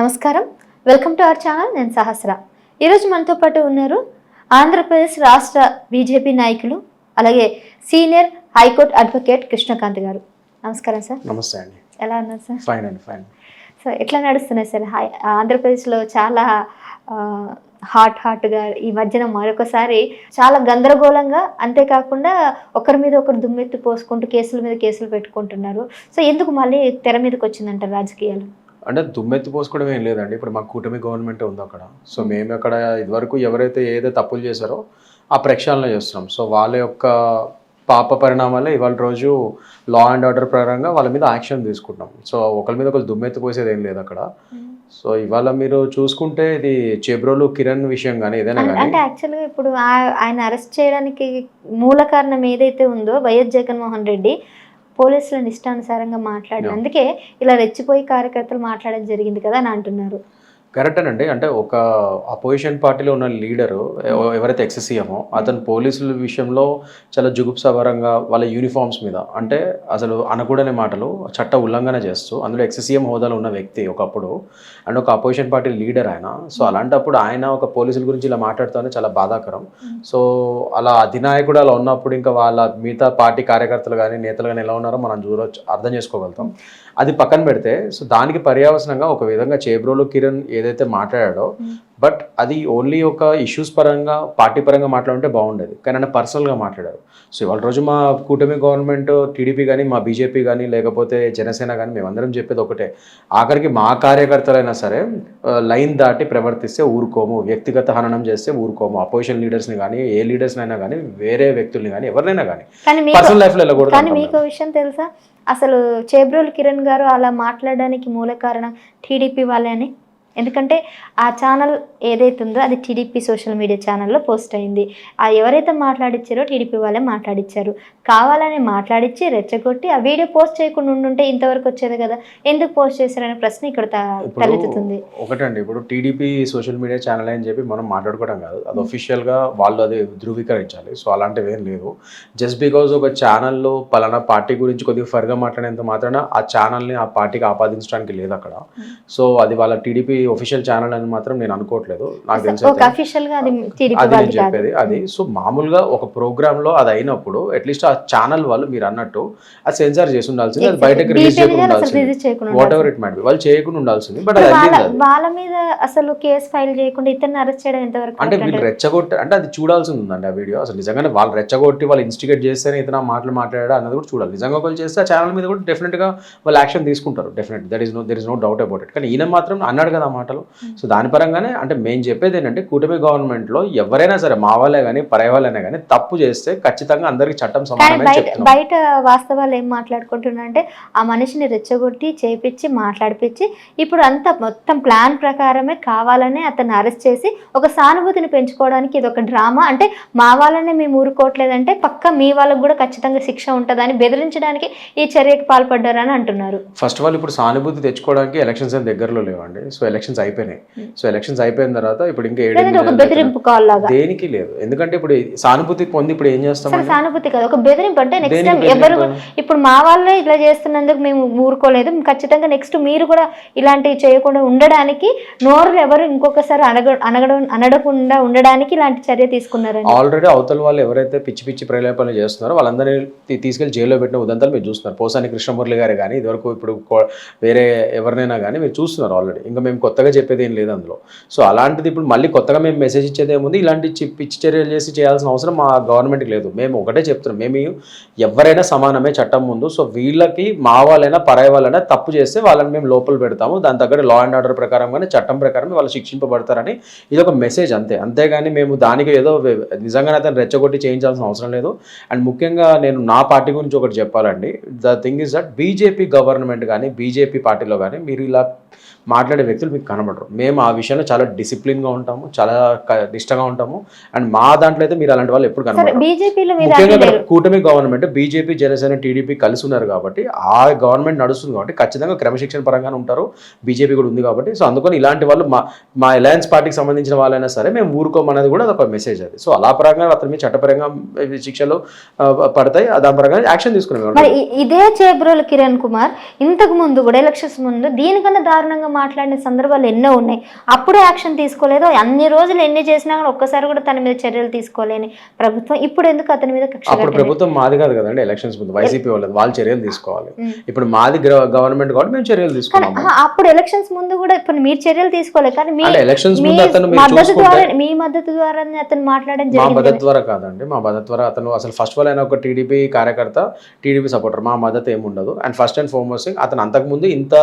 నమస్కారం. Welcome to our channel నేను సహస్ర. ఈరోజు మనతో పాటు ఉన్నారు ఆంధ్రప్రదేశ్ రాష్ట్ర బీజేపీ నాయకులు అలాగే సీనియర్ హైకోర్టు అడ్వకేట్ కృష్ణకాంత్ గారు. నమస్కారం సార్. నమస్తే అండి. ఎలా ఉన్నారు సార్? ఫైన్ అండి ఫైన్ సో ఎట్లా నడుస్తున్నాయి సార్? ఆంధ్రప్రదేశ్లో చాలా హాట్ హాట్గా ఈ మధ్యన మరొకసారి చాలా గందరగోళంగా అంతేకాకుండా ఒకరి మీద ఒకరు దుమ్మెత్తి పోసుకుంటూ కేసుల మీద కేసులు పెట్టుకుంటున్నారు. సో ఎందుకు మళ్ళీ తెర మీదకి వచ్చిందంటారు రాజకీయాలు? అంటే దుమ్మెత్తి పోసుకోవడం ఏం లేదండి. ఇప్పుడు మా కూటమి గవర్నమెంట్ ఉంది అక్కడ. సో మేము. అక్కడ ఇదివరకు ఎవరైతే ఏదైతే తప్పులు చేశారో ఆ ప్రక్షాళన చేస్తున్నాం. సో వాళ్ళ యొక్క పాప పరిణామాలే ఇవాళ రోజు లా అండ్ ఆర్డర్ ప్రకారంగా వాళ్ళ మీద యాక్షన్ తీసుకుంటాం సో ఒకరి మీద ఒకరు దుమ్మెత్తి పోసేది ఏం లేదు అక్కడ. సో ఇవాళ మీరు చూసుకుంటే ఇది చేబ్రోలు కిరణ్ విషయం కానీ ఏదైనా అంటే యాక్చువల్గా ఇప్పుడు ఆయన అరెస్ట్ చేయడానికి మూల కారణం ఏదైతే ఉందో వైఎస్ జగన్మోహన్ రెడ్డి పోలీసులను ఇష్టానుసారంగా మాట్లాడి Yeah. అందుకే ఇలా రెచ్చిపోయి కార్యకర్తలు మాట్లాడడం జరిగింది కదా అని అంటున్నారు. కరెక్టేనండి అంటే ఒక అపోజిషన్ పార్టీలో ఉన్న లీడరు ఎవరైతే ఎక్సెసీఎమో అతను పోలీసుల విషయంలో చాలా జుగుప్సభరంగా వాళ్ళ యూనిఫామ్స్ మీద అంటే అసలు అనకూడని మాటలు చట్ట ఉల్లంఘన చేస్తూ అందులో ఎక్సెసీఎం హోదాలో ఉన్న వ్యక్తి ఒకప్పుడు అండ్ ఒక అపోజిషన్ పార్టీ లీడర్ ఆయన. సో అలాంటప్పుడు ఆయన ఒక పోలీసుల గురించి ఇలా మాట్లాడుతూనే చాలా బాధాకరం. సో అలా అధినాయకుడు అలా ఉన్నప్పుడు ఇంకా వాళ్ళ మిగతా పార్టీ కార్యకర్తలు కానీ నేతలు కానీ ఎలా ఉన్నారో మనం చూడవచ్చు అర్థం చేసుకోగలుగుతాం. అది పక్కన పెడితే సో దానికి పర్యావసనంగా ఒక విధంగా చేబ్రోలు కిరణ్ ఏదైతే మాట్లాడాడో బట్ అది ఓన్లీ ఒక ఇష్యూస్ పరంగా పార్టీ పరంగా మాట్లాడుంటే బాగుండేది. కానీ ఆయన పర్సనల్గా మాట్లాడారు. సో ఇవాళ రోజు మా కూటమి గవర్నమెంట్ టీడీపీ కానీ మా బీజేపీ కానీ లేకపోతే జనసేన కానీ మేమందరం చెప్పేది ఒకటే. ఆఖరికి మా కార్యకర్తలైనా సరే లైన్ దాటి ప్రవర్తిస్తే ఊరుకోము. వ్యక్తిగత హననం చేస్తే ఊరుకోము. అపోజిషన్ లీడర్స్ని కానీ ఏ లీడర్స్ని అయినా కానీ వేరే వ్యక్తుల్ని కానీ ఎవరినైనా కానీ పర్సనల్ లైఫ్లో వెళ్ళకూడదు కానీ మీకు విషయం తెలుసా? అసలు చేబ్రోల్ కిరణ్ గారు అలా మాట్లాడడానికి మూల కారణం టీడీపీ వాళ్ళే అని? ఎందుకంటే ఆ ఛానల్ ఏదైతే ఉందో అది టీడీపీ సోషల్ మీడియా ఛానల్లో పోస్ట్ అయింది. ఆ ఎవరైతే మాట్లాడిచ్చారో టీడీపీ వాళ్ళే మాట్లాడిచ్చారు. కావాలని మాట్లాడిచ్చి రెచ్చగొట్టి ఆ వీడియో పోస్ట్ చేయకుండా ఉండుంటే ఇంతవరకు వచ్చేది కదా. ఎందుకు పోస్ట్ చేశారనే ప్రశ్న ఇక్కడ తలెత్తుతుంది. ఒకటండి ఇప్పుడు టీడీపీ సోషల్ మీడియా ఛానల్ అని చెప్పి మనం మాట్లాడుకోవడం కాదు. అది ఒఫిషియల్గా వాళ్ళు అది ధృవీకరించాలి. సో అలాంటివి ఏం లేదు జస్ట్ బికాజ్ ఒక ఛానల్లో పలానా పార్టీ గురించి కొద్దిగా ఫర్గా మాట్లాడేంత మాత్రాన ఆ ఛానల్ని ఆ పార్టీకి ఆపాదించడానికి లేదు అక్కడ సో అది వాళ్ళ టీడీపీ ఒఫిషియల్ ఛానల్ అని మాత్రం నేను అనుకోవట్లేదు. నాకు తెలిసి అది నేను చెప్పేది అది. సో మామూలుగా ఒక ప్రోగ్రామ్లో అది అయినప్పుడు అట్లీస్ట్ ఆ ఛానల్ వాళ్ళు మీరు అన్నట్టు అది సెన్సార్ చేసి ఉండాల్సింది అది బయటకు రిలీజ్ చేయకుండా ఉండాల్సింది. వాట్ ఎవర్ ఇట్ బి వాళ్ళు చేయకుండా ఉండాల్సింది బట్ అది వాళ్ళ మీద అసలు కేసు ఫైల్ చేయకుండా ఇతన్ని అరెస్ట్ చేయడం ఎంతవరకు అంటే వీళ్ళు? రెచ్చగొట్టి అంటే అది చూడాల్సి ఉందండి ఆ వీడియో అసలు నిజంగానే వాళ్ళు రెచ్చగొట్టి వాళ్ళు ఇన్స్టిగేట్ చేస్తేనే ఇతను మాటలు మాట్లాడా అన్నది కూడా చూడాలి. నిజంగా ఒకళ్ళు చేస్తే ఆ ఛానల్ మీద కూడా డెఫినెట్గా వాళ్ళు యాక్షన్ తీసుకుంటారు. Definite there is no there is no doubt about it కానీ ఈయన మాత్రం అన్నాడు కదా మాటలు. సో దాని పరంగానే అంటే మేము చెప్పేది ఏంటంటే కూటమి గవర్నమెంట్లో ఎవరైనా సరే మా వాళ్ళే కానీ పరాయి వాళ్ళైనా కానీ తప్పు చేస్తే ఖచ్చితంగా అందరికి చట్టం సమానమే బయట వాస్తవాలు ఏం మాట్లాడుకుంటున్నా అంటే ఆ మనిషిని రెచ్చగొట్టి చేపించి మాట్లాడిపించి ఇప్పుడు అంతా మొత్తం ప్లాన్ ప్రకారమే కావాలనే అతన్ని అరెస్ట్ చేసి ఒక సానుభూతిని పెంచుకోవడానికి ఇది ఒక డ్రామా. అంటే మా వాళ్ళనే మేము ఊరుకోవట్లేదంటే పక్క మీ వాళ్ళకు కూడా ఖచ్చితంగా శిక్ష ఉంటుందని బెదిరించడానికి ఈ చర్యకు పాల్పడ్డారని అంటున్నారు. ఫస్ట్ ఆఫ్ ఆల్ ఇప్పుడు సానుభూతి తెచ్చుకోవడానికి ఎలక్షన్స్ దగ్గరలో లేవండి. సో ఎలక్షన్స్ అయిపోయినాయి. సో ఎలక్షన్స్ అయిపోయిన తర్వాత ఇప్పుడు ఇంకా ఏడు బెదిరింపు కాల్ లాగా. దేనికి లేదు. ఎందుకంటే ఇప్పుడు సానుభూతి పొంది ఇప్పుడు ఏం చేస్తామండి సానుభూతి కాదు ఒక బెదిరింపు అంటే నెక్స్ట్ టైం ఎవరు? ఇప్పుడు మా వాళ్ళే ఇట్లా చేస్తున్నందుకు మేము ఊరుకోలేదు. ఖచ్చితంగా నెక్స్ట్ మీరు కూడా ఇలాంటివి చేయకుండా ఉండడానికి నోరు ఎవరు ఇంకొకసారి అనగ అనగడం అనడకుండా ఉండడానికి ఇలాంటి చర్య తీసుకున్నారండి. ఆల్రెడీ అవతల వాళ్ళు ఎవరైతే పిచ్చి పిచ్చి ప్రలేపనలు చేస్తున్నారో వాళ్ళందరినీ తీసుకెళ్ళి జైల్లో పెట్టిన ఉదంతాలు మీరు చూస్తున్నారు. పోసాని కృష్ణమురళి గారు కానీ ఇదివరకు ఇప్పుడు వేరే ఎవరినైనా కానీ మీరు చూస్తున్నారు ఆల్రెడీ ఇంకా మేము కొత్తగా చెప్పేది ఏం లేదు అందులో. సో అలాంటిది ఇప్పుడు మళ్ళీ కొత్తగా మేము మెసేజ్ ఇచ్చేది ఏముంది? ఇలాంటి చి- పిచ్చి చర్యలు చేసి చేయాల్సిన అవసరం మా గవర్నమెంట్కి లేదు. మేము ఒకటే చెప్తున్నాం. మేము ఎవరైనా సమానమే చట్టం ముందు. సో వీళ్ళకి మా వాళ్ళైనా పరాయి వాళ్ళైనా తప్పు చేస్తే వాళ్ళని మేము లోపల పెడతాము. దాని తగ్గట్టు లా అండ్ ఆర్డర్ ప్రకారంగానే చట్టం ప్రకారం వాళ్ళు శిక్షింపబడతారని ఇది ఒక మెసేజ్ అంతే. అంతేగాని మేము దానికి ఏదో నిజంగానే అతను రెచ్చగొట్టి చేయించాల్సిన అవసరం లేదు. అండ్ ముఖ్యంగా నేను నా పార్టీ గురించి ఒకటి చెప్పాలండి. The thing is that BJP government కానీ బీజేపీ పార్టీలో కానీ మీరు ఇలా మాట్లాడే వ్యక్తులు మీకు కనబడరు. మేము ఆ విషయంలో చాలా డిసిప్లిన్గా ఉంటాము చాలా నిష్టగా ఉంటాము. అండ్ మా దాంట్లో అయితే మీరు అలాంటి వాళ్ళు ఎప్పుడు కనబడరు. కూటమి గవర్నమెంట్ బీజేపీ జనసేన టీడీపీ కలిసి ఉన్నారు కాబట్టి ఆ గవర్నమెంట్ నడుస్తుంది కాబట్టి ఖచ్చితంగా క్రమశిక్షణ పరంగానే ఉంటారు. బీజేపీ కూడా ఉంది కాబట్టి సో అందుకని ఇలాంటి వాళ్ళు మా మా అలయన్స్ పార్టీకి సంబంధించిన వాళ్ళైనా సరే మేము ఊరుకోమన్నది కూడా అదొక మెసేజ్ అది. సో అలా పరంగా అతని మీద చట్టపరంగా శిక్షలు పడతాయి. దాని పరంగా యాక్షన్ ఇ- ఇదే చేబ్రోలు కిరణ్ కుమార్. ఇంతకు ముందు కూడా ఎలక్షన్స్ ముందు దీనికన్నా దారుణంగా మాట్లాడిన సందర్భాలు ఎన్నో ఉన్నాయి. అప్పుడు యాక్షన్ తీసుకోలేదు. అన్ని రోజులు ఎన్ని చేసినా కూడా ఒక్కసారి కూడా తన మీద చర్యలు తీసుకోలేని ప్రభుత్వం. ఇప్పుడు ఎందుకు అతని మీద అప్పుడు? ప్రభుత్వం మాది కాదు కదండి ఎలక్షన్స్ ముందు. వైసీపీ వాళ్ళది. వాళ్ళు చర్యలు తీసుకోవాలి. ఇప్పుడు మాది గవర్నమెంట్ కాబట్టి మేము చర్యలు కానీ ఆహా, అప్పుడు ఎలక్షన్స్ ముందు కూడా ఇప్పుడు మీరు చర్యలు తీసుకోలేదు. కానీ మీ ఎలక్షన్స్ ముందు అతను మద్దతు ద్వారా మీ మద్దతు ద్వారా అతను మాట్లాడడం మా మద్దతు ద్వారా కాదండి. మా మద్దతు ద్వారా అతను అసలు ఫస్ట్ ఆల్ ఆయన ఒక టీడీపీ కార్యకర్త టీడీపీ సపోర్టర్ మా మద్దతు ఏమి ఉండదు అండ్ ఫస్ట్ అండ్ ఫార్మోస్ట్ అతను అంతకుముందు ఇంత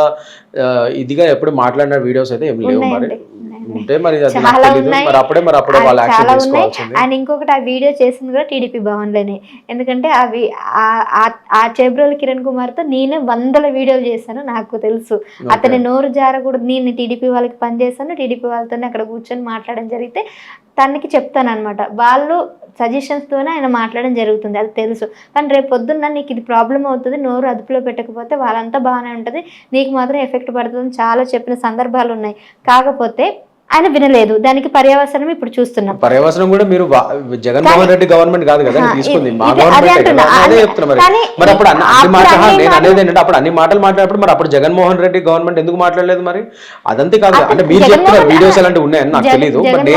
ఇదిగా ఎప్పుడు మాట్లాడిన వీడియోస్ అయితే ఏం లేవు మరి. ఉన్నాయండి, ఉన్నాయండి. ఉంటే మరి అది నాకు చాలా తెలీదు. ఉన్నాయి. మరి అప్పుడే మరి అప్పుడే అది వాళ్ళు యాక్షన్ చాలా ఉన్నాయి. తీసుకోవాల్సింది. అండ్ ఇంకొకటి ఆ వీడియో చేసింది కూడా టీడీపీ భవన్లోనే. ఎందుకంటే అవి ఆ- ఆ- ఆ చేబ్రోలు కిరణ్ కుమార్తో నేనే వందల వీడియోలు చేశాను నాకు తెలుసు. అతని నోరు జారకూడదు. నేను టీడీపీ వాళ్ళకి పనిచేశాను టీడీపీ వాళ్ళతోనే అక్కడ కూర్చొని మాట్లాడడం జరిగితే తనకి చెప్తాను అనమాట వాళ్ళు సజెషన్స్తోనే ఆయన మాట్లాడడం జరుగుతుంది అది తెలుసు. కానీ రేపు పొద్దున్న నీకు ఇది ప్రాబ్లం అవుతుంది నోరు అదుపులో పెట్టకపోతే వాళ్ళంతా బాగానే ఉంటుంది. నీకు మాత్రం ఎఫెక్ట్ పడుతుంది చాలా చెప్పిన సందర్భాలు ఉన్నాయి కాకపోతే ఆయన వినలేదు. దానికి పర్యవసనం ఇప్పుడు చూస్తున్నాం. పర్యవసనం కూడా మీరు జగన్మోహన్ రెడ్డి గవర్నమెంట్ కాదు కదా తీసుకుంది. చెప్తున్నా మరి. అప్పుడు అన్ని మాటలు అన్ని నేను మాటలు- అనేది ఏంటంటే అప్పుడు అన్ని మాటలు మాట్లాడినప్పుడు మరి అప్పుడు జగన్మోహన్ రెడ్డి గవర్నమెంట్ ఎందుకు మాట్లాడలేదు మరి? అదంతే కాదు. అంటే మీరు చెప్తున్నారు వీడియోస్ అలాంటివి ఉన్నాయని నాకు తెలియదు బట్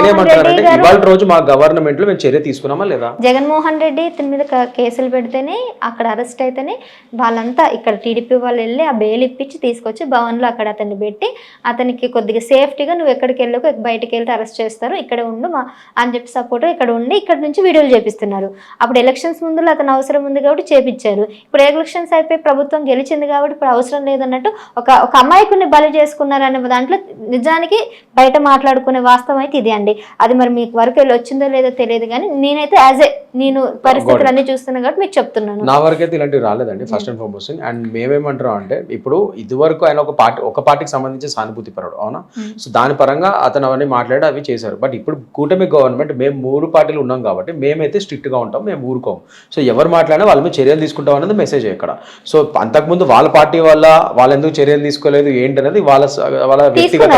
ఇవాళ రోజు మా గవర్నమెంట్లో మేము చర్య తీసుకున్నామా లేదా? జగన్మోహన్ రెడ్డి ఇతని మీద కేసులు పెడితేనే అక్కడ అరెస్ట్ అయితేనే వాళ్ళంతా ఇక్కడ టీడీపీ వాళ్ళు వెళ్ళి ఆ బెయిల్ ఇప్పించి తీసుకొచ్చి భవన్లో అక్కడ అతన్ని పెట్టి అతనికి కొద్దిగా సేఫ్టీగా నువ్వు ఎక్కడికి వెళ్ళకు బయటికి వెళ్తే అరెస్ట్ చేస్తారు. ఇక్కడ ఉండు మా అని చెప్పి సపోర్ట్ ఇక్కడ ఉండి ఇక్కడ నుంచి వీడియోలు చేపిస్తున్నారు. అప్పుడు ఎలక్షన్స్ ముందు అతను అవసరం ఉంది కాబట్టి చేపించారు. ఇప్పుడు ఎలక్షన్స్ అయిపోయి ప్రభుత్వం గెలిచింది కాబట్టి ఇప్పుడు అవసరం లేదన్నట్టు ఒక ఒక అమాయకుని బలి చేసుకున్నారు అనే దాంట్లో నిజానికి బయట మాట్లాడుకునే వాస్తవం అయితే ఇది అండి. అది మరి మీకు వరకు వెళ్ళి వచ్చిందో లేదో తెలియదు కానీ నేనైతే యాజ్ ఏ నేను పరిస్థితులు అన్ని చూస్తున్నాను కాబట్టి మీకు చెప్తున్నాను. నా వరకైతే ఇలాంటివి రాలేదండి ఫస్ట్ అండ్ ఫార్మోస్ట్ అండ్ మేమేమంటున్నాం అంటే ఇప్పుడు ఇదివరకు ఆయన ఒక పార్టీ ఒక పార్టీకి సంబంధించి సానుభూతి పరుడు అవునా. సో దాని పరంగా అతను అవన్నీ మాట్లాడి అవి చేశారు. బట్ ఇప్పుడు కూటమి గవర్నమెంట్ మేము మూడు పార్టీలు ఉన్నాం కాబట్టి మేమైతే స్ట్రిక్ట్గా ఉంటాం మేము ఊరుకోం. సో ఎవరు మాట్లాడినా వాళ్ళ మీద చర్యలు తీసుకుంటాం అనేది మెసేజ్ ఇక్కడ. సో అంతకుముందు వాళ్ళ పార్టీ వల్ల వాళ్ళు ఎందుకు చర్యలు తీసుకోలేదు ఏంటనేది వాళ్ళ వాళ్ళ వ్యక్తిగత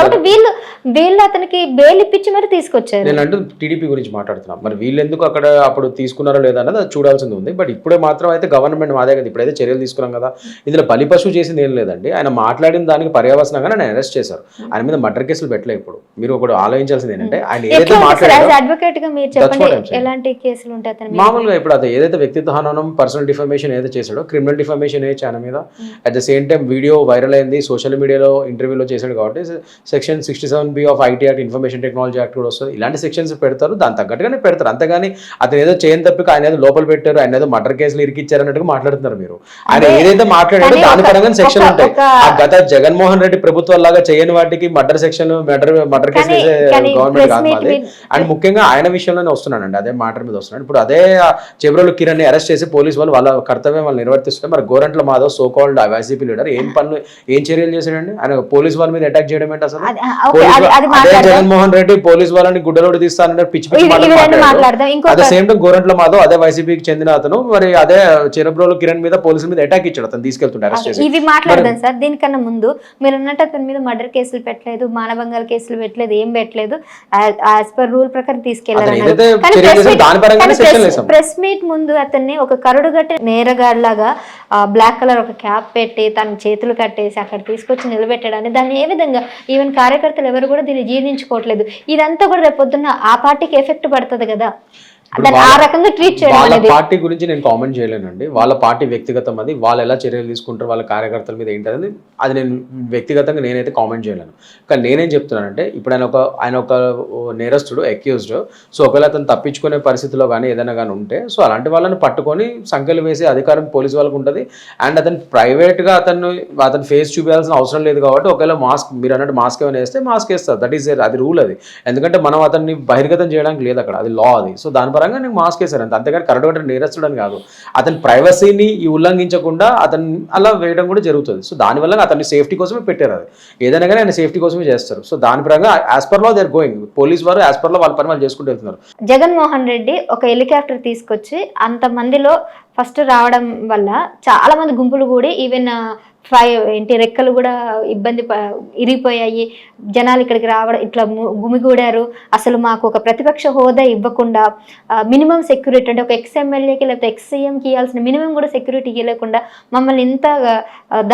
వాళ్ళు. వీళ్ళు అతనికి బెయిల్ ఇప్పించి మరి తీసుకొచ్చారు. నేను అంటూ టీడీపీ గురించి మాట్లాడుతున్నాం. మరి వీళ్ళు ఎందుకు అక్కడ అప్పుడు తీసుకున్నారో లేదా అన్నది అది చూడాల్సింది ఉంది. బట్ ఇప్పుడే మాత్రం అయితే గవర్నమెంట్ మాదే కదా ఇప్పుడైతే చర్యలు తీసుకున్నాం కదా. ఇందులో బలిపశు చేసింది ఏం లేదండి. ఆయన మాట్లాడిన దానికి పర్యవసనంగా ఆయన అరెస్ట్ చేశారు. ఆయన మీద మర్డర్ కేసులు పెట్టలే ఇప్పుడు. మీరు ఒకటి ఆలోచించాల్సింది ఏంటంటే ఆయన ఏదైతే మాట్లాడారో? మామూలుగా ఇప్పుడు అది ఏదైతే వ్యక్తిత్వ హననం పర్సనల్ డిఫర్మేషన్ ఏదైతే చేశాడో క్రిమినల్ డిఫర్మేషన్ ఏ ఆయన మీద. At the same time video viral అయింది సోషల్ మీడియాలో ఇంటర్వ్యూలో చేశాడు కాబట్టి section sixty seven B of IT act information technology act కూడా వస్తుంది. ఇలాంటి సెక్షన్స్ పెడతారు దాని తగ్గట్టుగానే పెడతారు. అంతేగాని అతను ఏదో చేయని తప్పిక ఆయన ఏదో లోపల పెట్టారు ఆయన ఏదో మర్డర్ కేసులు ఇరికిచ్చారు అన్నట్టుగా మాట్లాడుతున్నారు మీరు. ఆయన. ఏదైతే మాట్లాడాడో కానీ దాని పరంగా సెక్షన్ ఉంటాయి. గత జగన్మోహన్ రెడ్డి ప్రభుత్వం లాగా చేయని వాటికి murder section murder murder case government కాదు మాది. అండ్ ముఖ్యంగా ఆయన విషయంలోనే వస్తున్నానండి అదే మాట మీద వస్తున్నాడు ఇప్పుడు అదే చెబ్రోలు కిరణ్ని అరెస్ట్ చేసి పోలీస్ వాళ్ళు వాళ్ళ కర్తవ్యం వాళ్ళు నిర్వర్తిస్తుంటే మరి Gorantla Madhav so called YCP leader ఏం పనులు ఏం చర్యలు చేశాడండి? ఆయన పోలీస్ వాళ్ళ మీద అటాక్ చేయడం ఏంటి అసలు? అది-. జగన్మోహన్ రెడ్డి పోలీస్ వాళ్ళని గుడ్డలోడి తీస్తానంటే పిచ్చి పిచ్చి అదే సేమ్ టైం గోరంట్ల మాధవ్ అదే వైసీపీకి చెందిన అతను మరి అదే చెరబ్రోలు కిరణ్ మీద పోలీసుల మీద అటాక్ ఇచ్చాడు అతను తీసుకెళ్తుంటే అరెస్ట్ చేసి. ఇవి మాట్లాడదాం సార్. దీనికన్నా ముందు మీరు అన్నట్టు అతని మీద మర్డర్ కేసులు పెట్టలేదు మానభంగాల కేసులు పెట్టలేదు ఏం పెట్టలేదు. యాజ్ పర్ రూల్ ప్రకారం వేసాం ప్రెస్ మీట్ ముందు అతన్ని ఒక కరుడు గట్టి నేరగాడిలాగా బ్లాక్ కలర్ ఒక క్యాప్ పెట్టి తన చేతులు కట్టేసి అక్కడ తీసుకొచ్చి నిలబెట్టడాన్ని దాన్ని ఏ విధంగా ఈవెన్ కార్యకర్తలు ఎవరు కూడా దీన్ని జీర్ణించుకోవట్లేదు. ఇదంతా కూడా రేపు పొద్దున్న ఆ పార్టీకి ఎఫెక్ట్ పడుతుంది కదా. ఆ వాళ్ళ- రకంగా ట్రీట్ చేయడం వాళ్ళ అనేది పార్టీ గురించి నేను కామెంట్ చేయలేనండి. వాళ్ళ పార్టీ వ్యక్తిగతం అది. వాళ్ళు ఎలా చర్యలు తీసుకుంటారు వాళ్ళ కార్యకర్తల మీద ఏంటనేది అది నేను వ్యక్తిగతంగా నేనైతే కామెంట్ చేయలేను. కానీ నేనేం చెప్తున్నానంటే ఇప్పుడు ఆయన ఒక ఆయన ఒక నేరస్తుడు అక్యూజ్డ్ సో ఒకవేళ అతను తప్పించుకునే పరిస్థితిలో కానీ ఏదైనా కానీ ఉంటే సో అలాంటి వాళ్ళని పట్టుకొని సంఖ్యలు వేసే అధికారం పోలీస్ వాళ్ళకు ఉంటుంది. అండ్ అతను ప్రైవేట్గా అతను అతను ఫేస్ చూపించాల్సిన అవసరం లేదు కాబట్టి ఒకవేళ మాస్క్ మీరు అన్నట్టు మాస్క్ ఏమైనా వేస్తే మాస్క్ వేస్తారు. దట్ ఈస్ అది రూల్ అది. ఎందుకంటే మనం అతన్ని బహిర్గతం చేయడానికి లేదు అక్కడ. అది లా అది. సో దాని పరంగా నేను మాస్క్ వేశాను అంతే అంతేగాని కరెక్ట్ కరెక్ట్ నేరస్తుడు అని కాదు. అతని ప్రైవసీని ఉల్లంఘించకుండా అతను అలా వేయడం కూడా జరుగుతుంది. సో దానివల్ల అతని సేఫ్టీ కోసమే పెట్టారు అది. ఏదైనా కానీ ఆయన సేఫ్టీ కోసమే చేస్తారు. సో దాని పరంగా as per law they are going police వారు యాజ్ పర్లో వాళ్ళ పని వాళ్ళు చేసుకుంటూ వెళ్తున్నారు. జగన్మోహన్ రెడ్డి ఒక హెలికాప్టర్ తీసుకొచ్చి అంత మందిలో ఫస్ట్ రావడం వల్ల చాలా మంది గుంపులు కూడా ఈవెన్ ఫైవ్ ఏంటి రెక్కలు కూడా ఇబ్బంది ఇరిగిపోయాయి. జనాలు ఇక్కడికి రావడం ఇట్లా గుమిగూడారు. అసలు మాకు ఒక ప్రతిపక్ష హోదా ఇవ్వకుండా మినిమం సెక్యూరిటీ అంటే ఒక ఎక్స్ ఎమ్మెల్యేకి లేకపోతే ఎక్స్సీఎంకి ఇవ్వాల్సిన మినిమం కూడా సెక్యూరిటీ ఇవ్వలేకుండా మమ్మల్ని ఇంత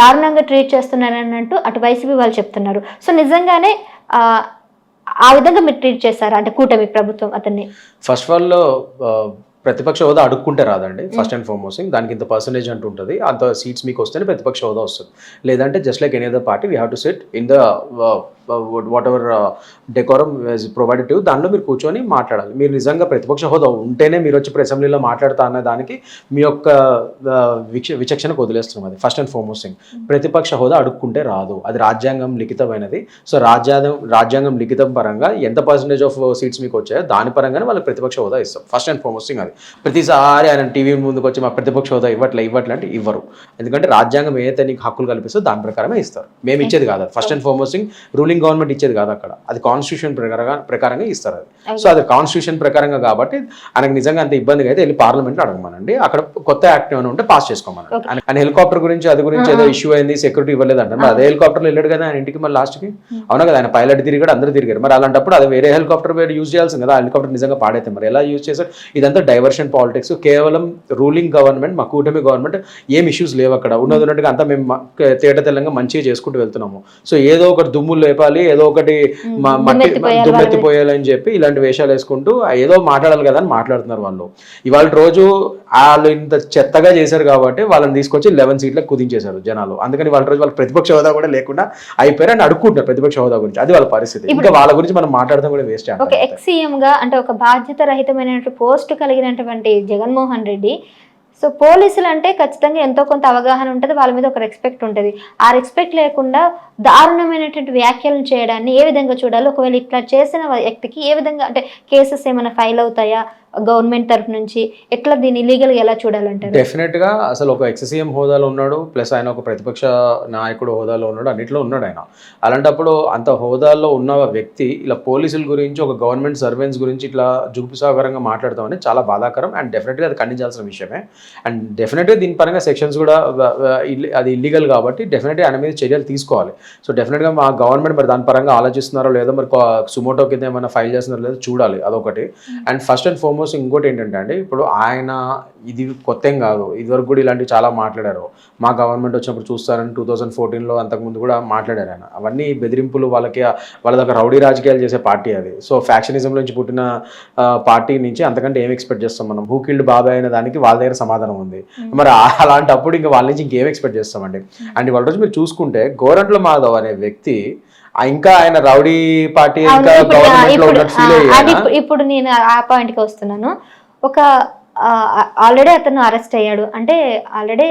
దారుణంగా ట్రీట్ చేస్తున్నారు అన్నట్టు అటు వైసీపీ వాళ్ళు చెప్తున్నారు. సో నిజంగానే ఆ, విధంగా మీరు ట్రీట్ చేశారు? అంటే కూటమి ప్రభుత్వం అతన్ని. ఫస్ట్ ఆఫ్ ఆల్ ప్రతిపక్ష హోదా అడుక్కుంటే రాదండి ఫస్ట్ అండ్ ఫార్మోస్ట్ దానికి ఇంత పర్సంటేజ్ అంటూ ఉంటుంది అంత సీట్స్ మీకు వస్తేనే ప్రతిపక్ష హోదా వస్తుంది. లేదంటే just like any other party we have to set in the whatever decorum provided to దానిలో మీరు కూర్చొని మాట్లాడాలి. మీరు నిజంగా ప్రతిపక్ష హోదా ఉంటేనే మీరు వచ్చి అసెంబ్లీలో మాట్లాడతా అనే దానికి మీ యొక్క విచ విచక్షణకు వదిలేస్తున్నాం అది ఫస్ట్ అండ్ ఫార్మోస్ట్ థింగ్ ప్రతిపక్ష హోదా అడుక్కుంటే రాదు. అది రాజ్యాంగం లిఖితమైనది. సో రాజ్యాంగం రాజ్యాంగం లిఖితం పరంగా ఎంత పర్సంటేజ్ ఆఫ్ సీట్స్ మీకు వచ్చాయో దాని పరంగానే వాళ్ళకి ప్రతిపక్ష హోదా ఇస్తాం. ఫస్ట్ అండ్ ఫార్మోస్ట్ థింగ్ అది. ప్రతిసారి ఆయన టీవీ ముందుకు వచ్చి మా ప్రతిపక్ష హోదా ఇవ్వట్లే ఇవ్వట్లే అంటే ఇవ్వరు. ఎందుకంటే రాజ్యాంగం ఏదైతే నీకు హక్కులు కల్పిస్తుందో దాని ప్రకారమే ఇస్తారు. మేము ఇచ్చేది కాదు. First and foremost thing ruling government ఇచ్చేది కాదు అక్కడ. అది కాన్స్టిట్యూషన్ ప్రకారంగా ప్రకారంగా ఇస్తారు అది. సో అది కాన్స్టిట్యూషన్ ప్రకారంగా కాబట్టి ఆయనకు నిజంగా అంత ఇబ్బందిగా అయితే వెళ్ళి పార్లమెంట్లో అడగమనండి. అక్కడ కొత్త యాక్ట్ ఏమైనా ఉంటే పాస్ చేసుకోమనండి. Okay. ఆయన- హెలికాప్టర్ గురించి అది గురించి ఏదో ఇష్యూ అయింది సెక్యూరిటీ ఇవ్వలేదు అంటే మరి అదే హెలికాప్టర్ వెళ్ళాడు కదా ఆయన ఇంటికి మరి లాస్ట్కి అవునా కదా? ఆయన పైలట్ తిరిగాడు అందరూ తిరిగారు. మరి అలాంటప్పుడు అది వేరే హెలికాప్టర్ వేరే యూజ్ చేయాల్సింది కదా. హెలికాప్టర్ నిజంగా పాడైతే మరి ఎలా యూజ్ చేశారు? ఇదంతా డైవర్షన్ పాలిటిక్స్ కేవలం రూలింగ్ గవర్నమెంట్ మా కూటమి గవర్నమెంట్ ఏం ఇష్యూస్ లేవు అక్కడ. ఉన్నది ఉన్నట్టుగా అంతా మేము తేట తెల్లంగా మంచిగా చేసుకుంటూ వెళ్తున్నాము. సో ఏదో ఒకటి దుమ్ములు లేపాలి ఏదో ఒకటి మట్టి దుమ్మెత్తిపోయాలి దుమ్మెత్తిపోయాలని చెప్పి ఇలాంటి వేషాలు వేసుకుంటూ ఏదో మాట్లాడాలి కదా అని మాట్లాడుతున్నారు వాళ్ళు. ఇవాళ రోజు వాళ్ళు ఇంత చెత్తగా చేశారు కాబట్టి వాళ్ళని తీసుకొచ్చి లెవెన్ సీట్లకు కుదించేశారు జనాలు. అందుకని వాళ్ళ రోజు వాళ్ళ ప్రతిపక్ష హోదా కూడా లేకుండా అయిపోయారు అని అడుక్కుంటారు ప్రతిపక్ష హోదా గురించి. అది వాళ్ళ పరిస్థితి. ఇంకా వాళ్ళ గురించి మనం మాట్లాడడం కూడా వేస్ట్ ఒక ఎక్స్ సీఎం గా అంటే ఒక బాధ్యత రహితమైనటువంటి పోస్ట్ కలిగినటువంటి జగన్మోహన్ రెడ్డి సో పోలీసులు అంటే ఖచ్చితంగా ఎంతో కొంత అవగాహన ఉంటుంది వాళ్ళ మీద ఒక రెస్పెక్ట్ ఉంటుంది. ఆ రెస్పెక్ట్ లేకుండా దారుణమైనటువంటి వ్యాఖ్యలను చేయడాన్ని ఏ విధంగా చూడాలి? ఒకవేళ ఇట్లా చేసిన వ్యక్తికి ఏ విధంగా అంటే కేసెస్ ఏమైనా ఫైల్ అవుతాయా? గవర్నమెంట్ తరఫు నుంచి ఎట్లా దీన్ని illegal గా ఎలా చూడాలంటారు? డెఫినెట్గా అసలు ఒక ఎక్సీఎం హోదాలో ఉన్నాడు ప్లస్ ఆయన ఒక ప్రతిపక్ష నాయకుడు హోదాలో ఉన్నాడు అన్నిట్లో ఉన్నాడు ఆయన. అలాంటప్పుడు అంత హోదాలో ఉన్న వ్యక్తి ఇలా పోలీసుల గురించి ఒక గవర్నమెంట్ సర్వెంట్స్ గురించి ఇట్లా జుగుపుసాగరంగా మాట్లాడతాం అనేది చాలా బాధాకరం. అండ్ డెఫినెట్గా అది ఖండించాల్సిన విషయమే. అండ్ డెఫినెట్గా దీని పరంగా సెక్షన్స్ కూడా అది ఇల్లీగల్ కాబట్టి డెఫినెట్గా ఆయన మీద చర్యలు తీసుకోవాలి. సో డెఫినెట్గా మా గవర్నమెంట్ మరి దాని పరంగా ఆలోచిస్తున్నారో లేదో మరి సుమోటో కింద ఏమైనా ఫైల్ చేస్తున్నారో లేదో చూడాలి అదొకటి. అండ్ ఫస్ట్ అండ్ ఫార్మోస్ట్ ఇంకోటి ఏంటంటే అండి ఇప్పుడు ఆయన ఇది కొత్త ఏం కాదు. ఇదివరకు కూడా ఇలాంటివి చాలా మాట్లాడారు. మా గవర్నమెంట్ వచ్చినప్పుడు చూస్తారని టూ థౌజండ్ ఫోర్టీన్లో అంతకుముందు కూడా మాట్లాడారు ఆయన. అవన్నీ బెదిరింపులు వాళ్ళకి వాళ్ళ దగ్గర రౌడీ రాజకీయాలు చేసే పార్టీ అది. సో ఫ్యాక్షనిజం నుంచి పుట్టిన పార్టీ నుంచి అంతకంటే ఏం ఎక్స్పెక్ట్ చేస్తాం మనం? హూ కిల్డ్ బాబాయ్ అనే దానికి వాళ్ళ దగ్గర సమాధానం ఉంది. మరి ఆ- అలాంటప్పుడు ఇంకా వాళ్ళ నుంచి ఇంకేం ఎక్స్పెక్ట్ చేస్తామండి? అండ్ వాళ్ళ రోజు మీరు చూసుకుంటే గోరంట్ల మాధవ్ అనే వ్యక్తి ఇంకా ఆయన రౌడీ పార్టీ అవును, ఇంకా ఇప్పుడు గవర్నమెంట్లో ఇప్పుడు ఉన్నట్టు ఫీల్ ఆ, అది అయ్యారా ఇప్పుడు నేను ఆ పాయింట్కి వస్తున్నాను. ఒక ఆల్రెడీ అతను అరెస్ట్ అయ్యాడు. అంటే ఆల్రెడీ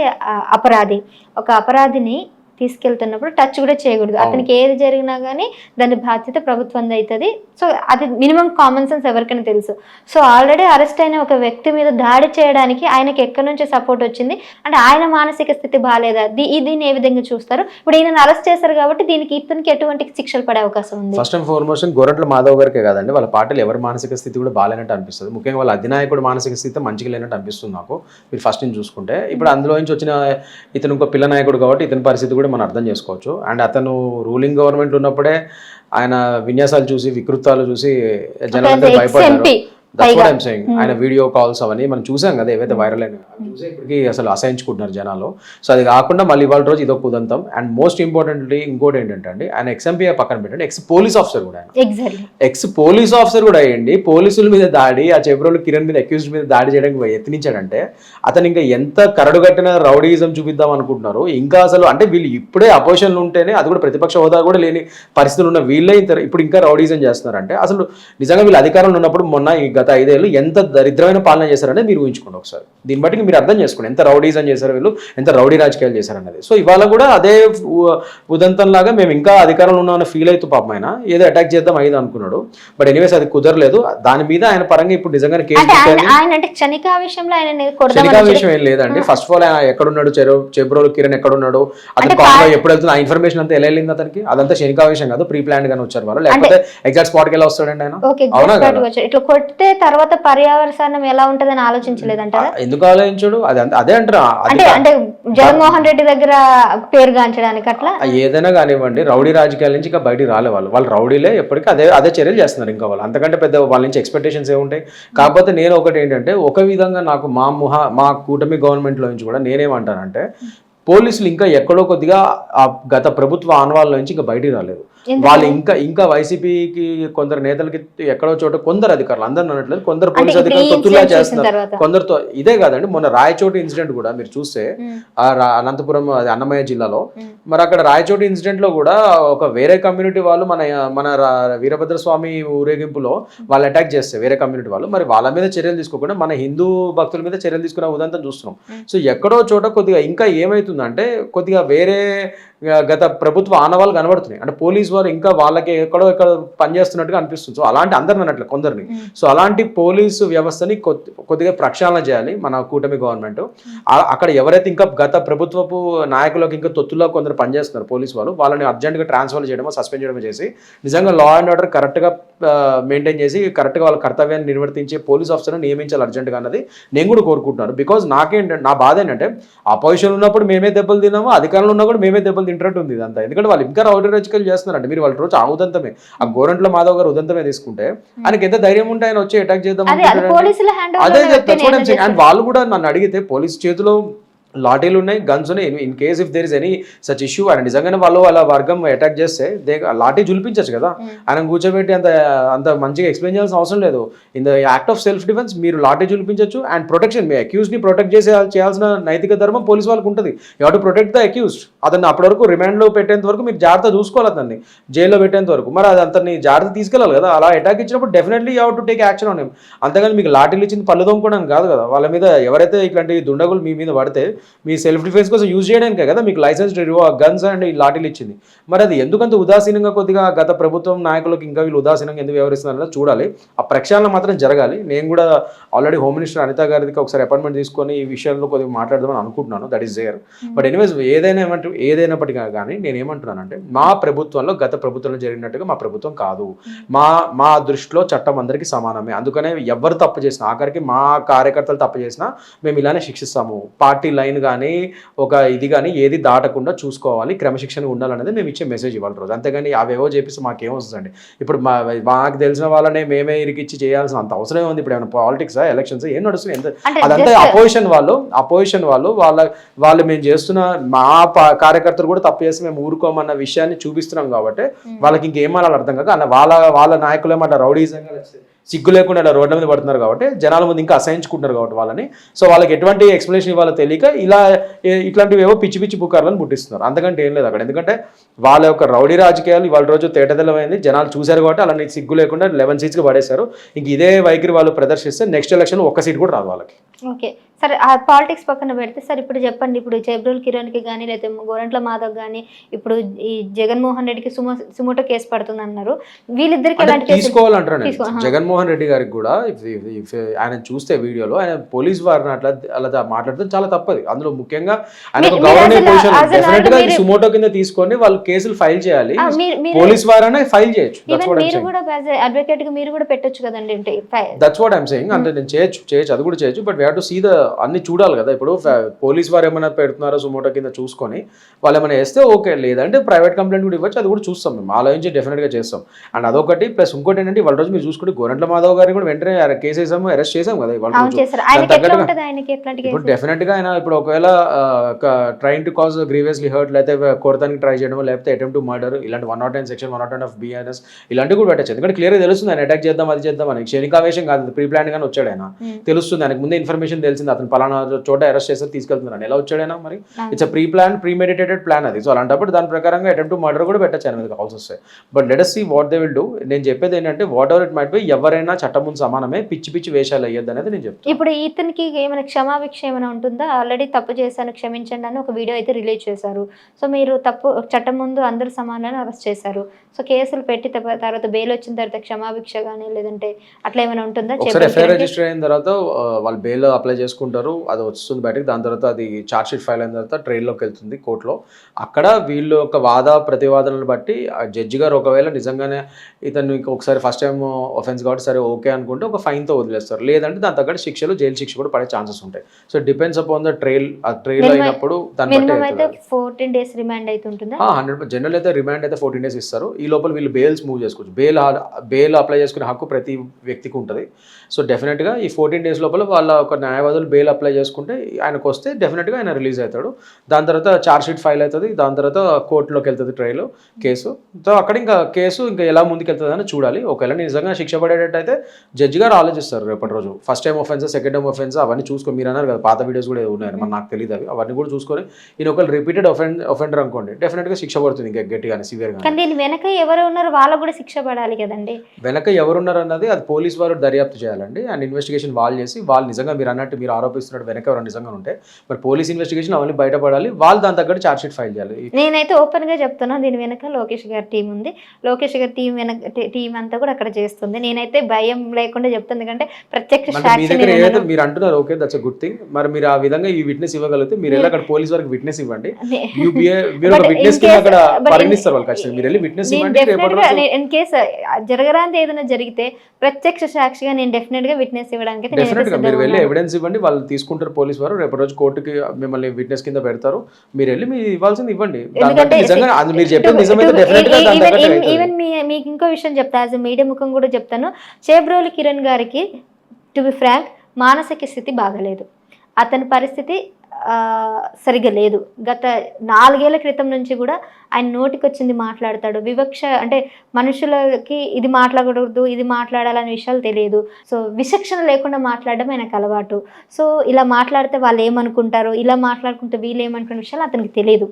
అపరాధి. ఒక అపరాధిని తీసుకెళ్తున్నప్పుడు టచ్ కూడా చేయకూడదు. అతనికి ఏది జరిగినా కానీ దాని బాధ్యత ప్రభుత్వం అవుతుంది సో అది మినిమం కామన్ సెన్స్ ఎవరికైనా తెలుసు. సో ఆల్రెడీ అరెస్ట్ అయిన ఒక వ్యక్తి మీద దాడి చేయడానికి ఆయనకి ఎక్కడి నుంచి సపోర్ట్ వచ్చింది? అంటే ఆయన మానసిక స్థితి బాగాలేదా దీన్ని ఏ విధంగా చూస్తారు? ఇప్పుడు ఈయన అరెస్ట్ చేశారు కాబట్టి దీనికి ఇతనికి ఎటువంటి శిక్షలు పడే అవకాశం ఉంది? First and foremost Gorantla Madhav గారికే కాదండి. వాళ్ళ పార్టీలు ఎవరి మానసిక స్థితి కూడా బాగాలేనట్టు అనిపిస్తుంది. ముఖ్యంగా వాళ్ళ అధినాయకుడు మానసిక స్థితి మంచిగా లేనట్టు అనిపిస్తుంది నాకు. మీరు ఫస్ట్ నుంచి చూసుకుంటే. ఇప్పుడు అందులో నుంచి వచ్చిన ఇతను ఇంకో పిల్ల నాయకుడు కాబట్టి ఇతని పరిస్థితి కూడా మనం అర్థం చేసుకోవచ్చు. అండ్ అతను రూలింగ్ గవర్నమెంట్ ఉన్నప్పుడే ఆయన విన్యాసాలు చూసి వికృతాలు చూసి జనాలందరూ ex భయపడ్డారు. Saying. ఆయన వీడియో కాల్స్ అవన్నీ మనం చూసాం కదా ఏవైతే వైరల్ అయినా అవి చూసి ఇప్పటికీ అసలు అసహించుకుంటున్నారు జనాలు. సో అది కాకుండా మళ్ళీ ఇవాళ రోజు ఇదొక ఉదంతం. అండ్ మోస్ట్ ఇంపార్టెంట్లీ ఇంకోటి ఏంటంటే అండి ఆయన ఎక్స్ ఎంపీ పక్కన పెట్టండి ఎక్స్ పోలీస్ ఆఫీసర్ కూడా ఆయన. ఎక్స్ పోలీస్ ఆఫీసర్ కూడా అయ్యండి పోలీసుల మీద దాడి ఆ చేబ్రోలు కిరణ్ మీద అక్యూజ్డ్ మీద దాడి చేయడానికి యత్నించాడంటే అతను ఇంకా ఎంత కరడు కట్టిన రౌడీయిజం చూపిద్దాం అనుకుంటున్నారు ఇంకా అసలు అంటే వీళ్ళు ఇప్పుడే అపోజిషన్లు ఉంటేనే అది కూడా ప్రతిపక్ష హోదా కూడా లేని పరిస్థితులు ఉన్న వీళ్ళే ఇప్పుడు ఇంకా రౌడీజం చేస్తున్నారంటే అసలు నిజంగా వీళ్ళు అధికారంలో ఉన్నప్పుడు మొన్న ఈ గత ఐదేళ్ళు ఎంత దరిద్రమైన పాలన చేశారనేది మీరు ఊహించుకోండి ఒకసారి. దీన్ని బట్టి మీరు అర్థం చేసుకోండి. ఎంత రౌడీజం చేశారు వీళ్ళు ఎంత రౌడీ రాజకీయాలు చేశారనేది సో ఇవాళ కూడా అదే ఉదంతం లాగా మేము ఇంకా అధికారంలో ఉన్నామని ఫీల్ అవుతూ పాపం ఆయన. ఏదో అటాక్ చేద్దాం అయ్యేది అనుకున్నాడు. బట్ ఎనీవేస్ అది కుదరలేదు. దాని మీద ఆయన పరంగా ఇప్పుడు నిజంగానే కేసు అంటే ఆయన పెట్టాలి ఆయన అంటే క్షణికా విషయంలో ఆయన క్షణికా కొడదామని విషయం ఏం లేదండి. ఫస్ట్ ఆఫ్ ఆల్ ఆయన ఎక్కడున్నాడు? చెబ్రోలు కిరణ్ ఎక్కడున్నాడు? అతను కాలంలో ఎప్పుడు వెళ్తుంది? ఆ ఇన్ఫర్మేషన్ అంతా ఎలా వెళ్ళింది అతనికి? అదంతా క్షణికా విషయం కాదు. ప్రీ ప్లాన్ గానే వచ్చారు వాళ్ళు. లేకపోతే ఎగ్జాక్ట్ స్పాట్కి ఎలా వస్తాడండి ఆయన? ఓకే అవునా ఇట్లా కొడితే ఉంటే తర్వాత పర్యావరణం ఎలా ఉంటదని ఆలోచించలేదంటారా? ఎందుకు ఆలోచించడు? అది అంటారా. అంటే అంటే జగన్మోహన్ రెడ్డి దగ్గర పేరు గాంచడానికి అట్లా? ఏదైనా కానివ్వండి రౌడీ రాజకీయాల నుంచి ఇంకా బయటికి రాలే వాళ్ళు. వాళ్ళు రౌడీలే ఎప్పటికీ అదే అదే చర్యలు చేస్తున్నారు ఇంకా వాళ్ళు. అంతకంటే పెద్ద వాళ్ళ నుంచి ఎక్స్పెక్టేషన్స్ ఏముంటాయి కాకపోతే నేను ఒకటి ఏంటంటే ఒక విధంగా నాకు మా ముహ మా కూటమి గవర్నమెంట్లో నుంచి కూడా నేనేమంటానంటే పోలీసులు ఇంకా ఎక్కడో కొద్దిగా ఆ గత ప్రభుత్వ ఆనవాళ్ళ నుంచి ఇంకా బయటికి రాలేదు? వాళ్ళు ఇంకా ఇంకా వైసీపీకి కొందరు నేతలకి ఎక్కడో చోట కొందరు అధికారులు అందరూ అనట్లేదు కొందరు పోలీసు అధికారులు తొత్తులా చేస్తున్నారు. కొందరితో ఇదే కాదండి మొన్న రాయచోటి ఇన్సిడెంట్ కూడా మీరు చూస్తే అనంతపురం అది అన్నమయ్య జిల్లాలో. మరి అక్కడ రాయచోటి ఇన్సిడెంట్లో కూడా ఒక వేరే కమ్యూనిటీ వాళ్ళు మన మన వీరభద్ర స్వామి ఊరేగింపులో వాళ్ళు అటాక్ చేస్తే వేరే కమ్యూనిటీ వాళ్ళు మరి వాళ్ళ మీద చర్యలు తీసుకోకుండా మన హిందూ భక్తుల మీద చర్యలు తీసుకునే ఉదంతం చూస్తున్నాం. సో ఎక్కడో చోట కొద్దిగా ఇంకా ఏమైతుందంటే కొద్దిగా వేరే గత ప్రభుత్వ ఆనవాళ్ళు కనబడుతున్నాయి. అంటే పోలీస్ వారు ఇంకా వాళ్ళకి ఎక్కడో ఎక్కడ పనిచేస్తున్నట్టుగా అనిపిస్తుంది. సో అలాంటి అందరిని అన్నట్లు కొందరిని. సో అలాంటి పోలీసు వ్యవస్థని కొద్ది- కొద్దిగా ప్రక్షాళన చేయాలి మన కూటమి గవర్నమెంట్. అక్కడ ఎవరైతే ఇంకా గత ప్రభుత్వపు నాయకులకు ఇంకా తొత్తులో కొందరు పనిచేస్తున్నారు పోలీసు వాళ్ళు వాళ్ళని అర్జెంట్గా ట్రాన్స్ఫర్ చేయడమో సస్పెండ్ చేయడమో చేసి నిజంగా లా అండ్ ఆర్డర్ కరెక్ట్గా మెయింటైన్ చేసి కరెక్ట్గా వాళ్ళ కర్తవ్యాన్ని నిర్వర్తించే పోలీస్ ఆఫీసర్ని నియమించాలి అర్జెంట్గా అన్నది నేను కూడా కోరుకుంటున్నాను. బికాజ్ నాకేంటంటే నా బాధ ఏంటంటే అపోజిషన్ ఉన్నప్పుడు మేమే దెబ్బలు తిన్నాము అధికారంలో ఉన్నా కూడా మేమే దెబ్బలు తింటున్నట్టు ఉంది ఇదంతా. ఎందుకంటే వాళ్ళు ఇంకా రౌడీ రాజకీయాలు చేస్తున్నారంటే మీరు వాళ్ళ రోజు ఆ ఉదంతమే ఆ గోరంట్ల మాధవ్ గారు ఉదంతమే తీసుకుంటే ఆయనకి ఎంత ధైర్యం ఉంటే ఆయన వచ్చి అటాక్ చేద్దాం అదే అదే చెప్తాను అండ్ వాళ్ళు కూడా నన్ను అడిగితే పోలీస్ చేతిలో లాఠీలు ఉన్నాయి గన్స్ ఉన్నాయి. In case if there is any such issue and నిజంగానే వాళ్ళు వాళ్ళ వర్గం అటాక్ చేస్తే దే లాఠీ జులిపించచ్చు కదా. ఆయన కూర్చోబెట్టి అంత అంత మంచిగా ఎక్స్ప్లెయిన్ చేయాల్సిన అవసరం లేదు. In the act of self defence మీరు లాఠీ జులిపించచ్చు. అండ్ ప్రొటెక్షన్ మీ అక్యూజ్ని ప్రొటెక్ట్ చేసే చేయాల్సిన నైతిక ధర్మం పోలీస్ వాళ్ళకి ఉంటుంది. You to protect the accused అతన్ని అప్పటి వరకు రిమాండ్లో పెట్టేంత వరకు మీరు జాగ్రత్త చూసుకోవాలి అతన్ని. జైల్లో పెట్టేంత వరకు. మరి అది అతన్ని జాగ్రత్త తీసుకెళ్ళాలి కదా. అలా అటాక్ ఇచ్చినప్పుడు definitely you to take action on అంతేగాని మీకు లాఠీలు ఇచ్చింది పళ్ళు తోముకోవడానికి కాదు కదా. వాళ్ళ మీద ఎవరైతే ఇట్లాంటి దుండగులు మీ మీద పడితే మీ సెల్ఫ్ డిఫెన్స్ కోసం యూజ్ చేయడానికే కదా మీకు లైసెన్స్ గన్స్ అండ్ ఈ లాఠీలు ఇచ్చింది. మరి అది ఎందుకంత ఉదాసీనంగా కొద్దిగా గత ప్రభుత్వం నాయకులకు ఇంకా వీళ్ళు ఉదాసీనంగా ఎందుకు వ్యవహరిస్తున్నారో చూడాలి. ఆ ప్రక్షాళన మాత్రం జరగాలి. నేను కూడా ఆల్రెడీ హోమ్ మినిస్టర్ అనిత గారికి ఒకసారి అపాయింట్మెంట్ తీసుకొని ఈ విషయంలో కొద్దిగా మాట్లాడదామని అనుకుంటున్నాను. That is there but anyways ఏదైనా ఏమంటే ఏదైనప్పటికీ కానీ నేను ఏమంటున్నానంటే మా ప్రభుత్వంలో గత ప్రభుత్వంలో జరిగినట్టుగా మా ప్రభుత్వం కాదు. మా మా దృష్టిలో చట్టం అందరికీ సమానమే. అందుకనే ఎవరు తప్పు చేసినా ఆఖరికి మా కార్యకర్తలు తప్పు చేసినా మేము ఇలానే శిక్షిస్తాము. పార్టీ లైన్ కానీ ఒక ఇది కానీ ఏది దాటకుండా చూసుకోవాలి క్రమశిక్షణ ఉండాలనేది మేము ఇచ్చే మెసేజ్ ఇవ్వాలి రోజు. అంతేగాని అవేవో చెప్పేసి మాకేం వస్తుందండి. ఇప్పుడు మా మాకు తెలిసిన వాళ్ళనే మేమే ఇరికిచ్చి చేయాల్సిన అంత అవసరం ఉంది. ఇప్పుడు ఏమైనా పాలిటిక్స్ ఎలక్షన్స్ ఏం నడుస్తుంది ఎంత అదంతా అపోజిషన్ వాళ్ళు అపోజిషన్ వాళ్ళు వాళ్ళ వాళ్ళు మేము చేస్తున్న మా కార్యకర్తలు కూడా తప్పు చేసి మేము ఊరుకోమన్న విషయాన్ని చూపిస్తున్నాం కాబట్టి వాళ్ళకి ఇంకేమనాలి అర్థం కాక వాళ్ళ వాళ్ళ నాయకులు ఏమంటారు రౌడీజంగా సిగ్గు లేకుండా ఇలా రోడ్ల మీద పడుతున్నారు కాబట్టి జనాల ముందు ఇంకా అసహించుకుంటున్నారు కాబట్టి వాళ్ళని. సో వాళ్ళకి ఎటువంటి ఎక్స్ప్లెనేషన్ ఇవ్వాలో తెలియక ఇలా ఇట్లాంటివి ఏవో పిచ్చి పిచ్చి పుకార్లను పుట్టిస్తున్నారు. అంతకంటే ఏం లేదు అక్కడ. ఎందుకంటే వాళ్ళ యొక్క రౌడీ రాజకీయాలు ఇవాళ రోజు తేటతెల్లమైంది. జనాలు చూశారు కాబట్టి అలాంటి సిగ్గు లేకుండా లెవెన్ సీట్స్కి పడేశారు. ఇంక ఇదే వైఖరి వాళ్ళు ప్రదర్శిస్తే నెక్స్ట్ ఎలక్షన్ ఒక్క సీట్ కూడా రాదు వాళ్ళకి. ఓకే. సరే ఆ పాలిటిక్స్ పక్కన పెడితే సరే ఇప్పుడు చెప్పండి. ఇప్పుడు జబ్రుల్ కిరణ్కి కానీ లేకపోతే గోరంట్ల మాధవ్ కానీ ఇప్పుడు ఈ జగన్మోహన్ రెడ్డికి సుమో సుమోటో కేసు పడుతుంది అన్నారు వీళ్ళిద్దరికి ఎలాంటి తీసుకోవాలంటారు. జగన్మోహన్ రెడ్డి గారికి కూడా ఆయన చూస్తే వీడియోలో ఆయన పోలీస్ వారిని అట్లా అలా మాట్లాడితే చాలా తప్పది. అందులో ముఖ్యంగా ఆయన గవర్నమెంట్ పొజిషన్ డెఫినెట్గా సుమోటో కింద తీసుకొని వాళ్ళు కేసులు ఫైల్ చేయాలి. పోలీస్ వారైనా ఫైల్ చేయొచ్చు. మీరు కూడా అడ్వకేట్గా మీరు కూడా పెట్టొచ్చు కదండి. దట్స్ వాట్ సెయింగ్ అంటే నేను చేయొచ్చు చేయొచ్చు అది కూడా చేయొచ్చు but we to see the అన్ని చూడాలి కదా. ఇప్పుడు పోలీస్ వారు ఏమైనా పెడుతున్నారో సుమోటో కింద చూసుకొని వాళ్ళు ఏమైనా వేస్తే ఓకే లేదంటే ప్రైవేట్ కంప్లైంట్ కూడా ఇవ్వచ్చు అది కూడా చూస్తాం మేము. ఆలోచించి డెఫినెట్గా చేస్తాం. అండ్ అదొకటి ప్లస్ ఇంకోటి ఏంటంటే వాళ్ళ రోజు మీరు చూసుకుంటే గోరంట్ల మాధవ్ గారిని కూడా వెంటనే కేసు వేసాము అరెస్ట్ చేసాం కదా ఇప్పుడు కేసు డెఫినెట్గా ఆయన ఇప్పుడు ఒకవేళ trying to cause grievously hurt లేకపోతే కోరతానికి ట్రై చేయడం లేకపోతే అటెంప్ట్ టు మర్డర్ ఇలాంటి one not nine section one not nine of BNS ఇలాంటివి కూడా పెట్టచ్చు. ఎందుకంటే క్లియర్గా తెలుస్తుంది ఆయన అటాక్ చేద్దాం అది చేద్దాం అని. క్షణికావేశం కాదు ప్రీ ప్లాన్ గానే వచ్చాడు ఆయన. తెలుస్తుంది ఆయనకు ముందే ఇన్ఫర్మేషన్ తెలిసింది అతను పలానా చోట అరెస్ట్ చేస్తే తీసుకెళ్తున్నాను ఎలా వచ్చాడైనా మరి. It's pre plan premeditated plan అది. సో అలాంటప్పుడు దాని ప్రకారంగా అటెంప్ట్ టు మర్డర్ కూడా పెట్టచ్చు మీద కాల్స్ వస్తాయి. But let see what they will do నేను చెప్పేది ఏంటంటే whatever it might be ఎవరైనా చట్టం ముందు సమానమే పిచ్చి పిచ్చి వేషాలు అయ్యొద్దు అనేది నేను చెప్తాను ఇప్పుడు ఇతనికి ఏమైనా క్షమాభిక్ష ఏమైనా ఉంటుందా? ఆల్రెడీ తప్పు చేశాను క్షమించండి అని ఒక వీడియో అయితే రిలీజ్ చేశారు. సో మీరు తప్పు చట్టం ముందు అందరు సమానాన్ని అరెస్ట్ చేశారు. సో కేసులు పెట్టి తర్వాత బెయిల్ వచ్చిన తర్వాత క్షమాభిక్ష కానీ లేదంటే అట్లా ఏమైనా ఉంటుందా? ఎఫ్ఐఆర్ రిజిస్టర్ అయిన తర్వాత వాళ్ళు బెయిల్ అప్లై చేసుకుంటే తీసుకుంటారు అది వస్తుంది బయటకు. దాని తర్వాత అది ఛార్జ్ షీట్ ఫైల్ అయిన తర్వాత ట్రైన్లోకి వెళ్తుంది కోర్టులో అక్కడ వీళ్ళు యొక్క వాద ప్రతివాదనలు బట్టి ఆ జడ్జి గారు ఒకవేళ నిజంగానే ఇతను ఒకసారి ఫస్ట్ టైం ఒఫెన్స్ కాబట్టి సరే ఓకే అనుకుంటే ఒక ఫైన్తో వదిలేస్తారు. లేదంటే దాని తగ్గట్టు శిక్షలు జైలు శిక్ష కూడా పడే ఛాన్సెస్ ఉంటాయి. So depends upon the trial ఆ ట్రైల్ అయినప్పుడు దాన్ని బట్టి డేస్ రిమాండ్ హండ్రెడ్ జనరల్ అయితే రిమాండ్ అయితే ఫోర్టీన్ డేస్ ఇస్తారు. ఈ లోపల వీళ్ళు బెయిల్స్ మూవ్ చేసుకోవచ్చు. బెయిల్ బెయిల్ అప్లై చేసుకునే హక్కు ప్రతి వ్యక్తికి ఉంటుంది. సో డెఫినెట్గా ఈ ఫోర్టీన్ డేస్ లోపల వాళ్ళ ఒక న్యాయవాదులు బెయిల్ అప్లై చేసుకుంటే ఆయనకు వస్తే డెఫినెట్గా ఆయన రిలీజ్ అవుతాడు. దాని తర్వాత ఛార్జ్ షీట్ ఫైల్ అవుతుంది. దాని తర్వాత కోర్టులోకి వెళ్తుంది ట్రయల్ కేసు. సో అక్కడ ఇంకా కేసు ఇంకా ఎలా ముందుకు వెళ్తుంది అని చూడాలి. ఒకవేళ నిజంగా శిక్ష పడేటట్టు అయితే జడ్జి గారు ఆలోచిస్తారు రేపటి రోజు. First time offence second time offence అవన్నీ చూసుకొని మీరు అన్నారు కదా పాత వీడియోస్ కూడా ఉన్నాయి మరి నాకు తెలియదు అవి. అవన్నీ కూడా చూసుకొని ఈయన ఒకవేళ రిపీటెడ్ ఒఫెండ్ ఒఫెండర్ అనుకోండి డెఫినెట్గా శిక్ష పడుతుంది ఇంకా గట్టిగానే సివియర్గా కానీ దీని వెనక ఎవరు ఉన్నారు? వాళ్ళకు కూడా శిక్ష పడాలి కదండి. వెనక ఎవరున్నారు అన్నది అది పోలీస్ వారు దర్యాప్తు చేయాలండి. అండ్ ఇన్వెస్టిగేషన్ వాళ్ళు చేసి వాళ్ళు నిజంగా మీరు అన్నట్టు మీరు ఆరోపిస్తున్నట్టు వెనక ఎవరు నిజంగా ఉంటే మరి పోలీస్ ఇన్వెస్టిగేషన్ అవన్నీ బయటపడాలి. వాళ్ళు దాని తగ్గట్టు ఛార్జ్ షీట్ ఫైల్ చేయాలి. నేనైతే ఓపెన్గా చెప్తున్నా దీని వెనక లోకేష్ గారి టీం ఉంది. లోకేష్ గారి టీం వెనక టీం అంతా కూడా అక్కడ చేస్తుంది. నేనైతే భయం లేకుండా చెప్తుంది ఎందుకంటే ప్రత్యక్ష సాక్షి. మీరు అంటున్నారు ఓకే దట్స్ గుడ్ థింగ్ మరి మీరు ఆ విధంగా ఈ విట్నెస్ ఇవ్వగలిగితే మీరు వెళ్ళి అక్కడ పోలీస్ వారికి విట్నెస్ ఇవ్వండి. మీరు ఒక విట్నెస్ కింద అక్కడ పరిగణిస్తారు వాళ్ళు ఖచ్చితంగా. మీరు వెళ్ళి విట్నెస్ ఇవ్వండి ఇన్ కేస్ జరగరాంది ఏదైనా జరిగితే ప్రత్యక్ష సాక్షిగా నేను డెఫినెట్గా విట్నెస్ ఇవ్వడానికి మీరు వెళ్ళి. ఎవిడెన్స్ ఇవ్వండి వాళ్ళు తీసుకుంటారు పోలీస్ వారు రేపటి రోజు కోర్టుకి మిమ్మల్ని విట్నెస్ కింద పెడతారు. మీరు వెళ్ళి మీరు ఇవ్వాల్సింది ఇవ్వండి. మీరు చెప్పేది నిజమైతే మీ మీకు ఇంకో విషయం చెప్తా యాజ్ మీడియా ముఖం కూడా చెప్తాను. చేబ్రోలి కిరణ్ గారికి టు బి ఫ్రాంక్ మానసిక స్థితి బాగలేదు. అతని పరిస్థితి సరిగా లేదు. గత నాలుగేళ్ళ క్రితం నుంచి కూడా ఆయన నోటికి వచ్చింది మాట్లాడతాడు. వివక్ష అంటే మనుషులకి ఇది మాట్లాడకూడదు ఇది మాట్లాడాలనే విషయాలు తెలియదు. సో విచక్షణ లేకుండా మాట్లాడడం ఆయనకు అలవాటు. సో ఇలా మాట్లాడితే వాళ్ళు ఏమనుకుంటారు ఇలా మాట్లాడుకుంటే వీళ్ళు ఏమనుకునే విషయాలు అతనికి తెలియదు.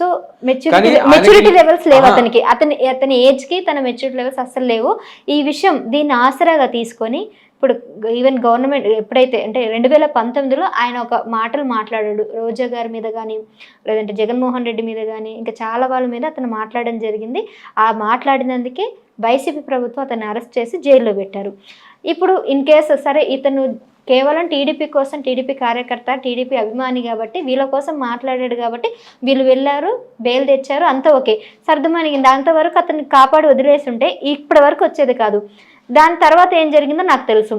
సో మెచ్యూరిటీ మెచ్యూరిటీ లెవెల్స్ లేవు. అతనికి. అతని అతని ఏజ్కి తన మెచ్యూరిటీ లెవెల్స్ అస్సలు లేవు. ఈ విషయం దీన్ని ఆసరాగా తీసుకొని ఇప్పుడు ఈవెన్ గవర్నమెంట్ ఎప్పుడైతే అంటే రెండు వేల పంతొమ్మిదిలో ఆయన ఒక మాటలు మాట్లాడాడు. రోజా గారి మీద కానీ లేదంటే జగన్మోహన్ రెడ్డి మీద కానీ ఇంకా చాలా వాళ్ళ మీద అతను మాట్లాడడం జరిగింది. ఆ మాట్లాడినందుకే వైసీపీ ప్రభుత్వం అతన్ని అరెస్ట్ చేసి జైల్లో పెట్టారు. ఇప్పుడు ఇన్ కేసు సరే ఇతను కేవలం టీడీపీ కోసం టీడీపీ కార్యకర్త టీడీపీ అభిమాని కాబట్టి వీళ్ళ కోసం మాట్లాడాడు కాబట్టి వీళ్ళు వెళ్ళారు బెయిల్ తెచ్చారు అంతా ఓకే. సర్దుమణిగింది. అంతవరకు అతన్ని కాపాడి వదిలేసి ఉంటే ఇప్పటి వరకు వచ్చేది కాదు. దాని తర్వాత ఏం జరిగిందో నాకు తెలుసు.